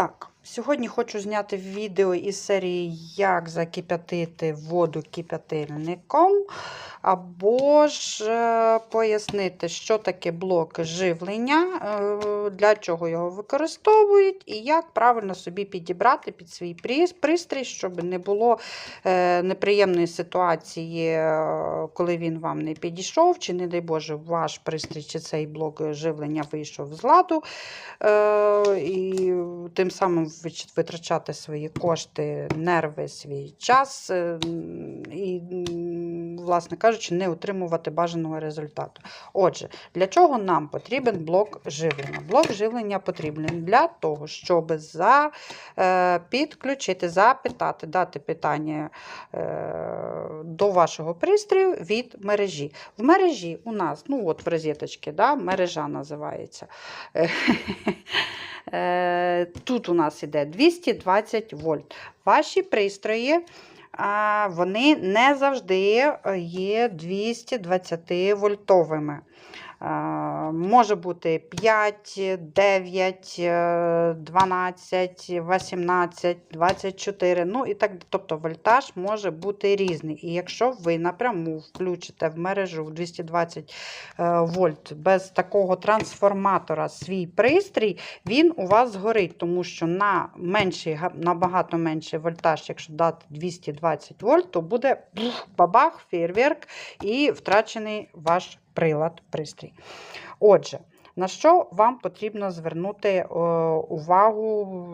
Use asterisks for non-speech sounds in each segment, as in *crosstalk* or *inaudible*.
Так, сьогодні хочу зняти відео із серії Як закип'ятити воду кип'ятильником, або ж е, пояснити, що таке блок живлення, е, для чого його використовують, і як правильно собі підібрати під свій пристрій, щоб не було е, неприємної ситуації, коли він вам не підійшов, чи, не дай Боже, ваш пристрій чи цей блок живлення вийшов з ладу. І тим самим витрачати свої кошти, нерви, свій час е, і, власне кажучи, не отримувати бажаного результату. Отже, для чого нам потрібен блок живлення? Блок живлення потрібен для того, щоб за, е, підключити, запитати, дати питання е, до вашого пристрою від мережі. В мережі у нас, ну от в розеточці, да, мережа називається. *laughs* Е, Тут у нас іде 220 вольт. Ваші пристрої. Вони не завжди є 220 вольтовими. Е, Може бути 5, 9, е, 12, 18, 24. Ну і так, тобто вольтаж може бути різний. І якщо ви напряму включите в мережу в 220 е, вольт без такого трансформатора свій пристрій, він у вас згорить, тому що на менший, набагато менший вольтаж, якщо дати 220 вольт, то буде бабах, фейерверк і втрачений ваш прилад, пристрій. Отже, на що вам потрібно звернути е, увагу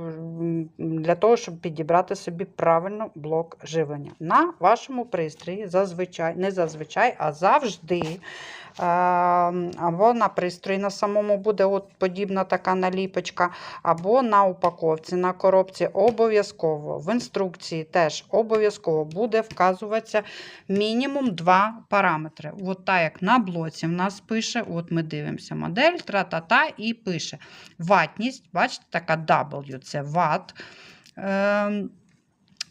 для того, щоб підібрати собі правильно блок живлення? На вашому пристрої зазвичай, не зазвичай, а завжди. Або на пристрої на самому буде от подібна така наліпочка, або на упаковці, на коробці обов'язково. В інструкції теж обов'язково буде вказуватися мінімум два параметри. От так як на блоці в нас пише, от ми дивимося модель, тра-та-та, і пише ватність, бачите, така W, це ватт. Ем,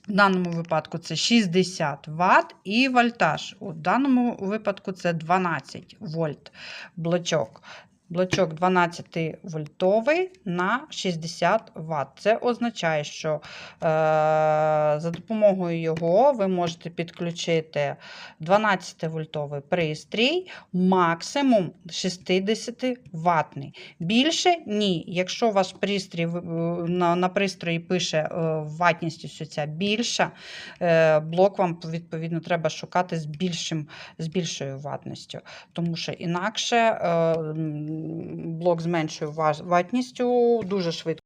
в даному випадку це 60 Вт і вольтаж. У даному випадку це 12 вольт блочок. Блочок 12 вольтовий на 60 Вт. Це означає, що е, за допомогою його ви можете підключити 12 вольтовий пристрій, максимум 60 ватний. Більше ні. Якщо ваш пристрій на, на пристрої пише е, ватність ось ця більша, е, блок вам відповідно треба шукати з, більшим, з більшою ватністю, тому що інакше е, блок зменшує важ- ватністю дуже швидко.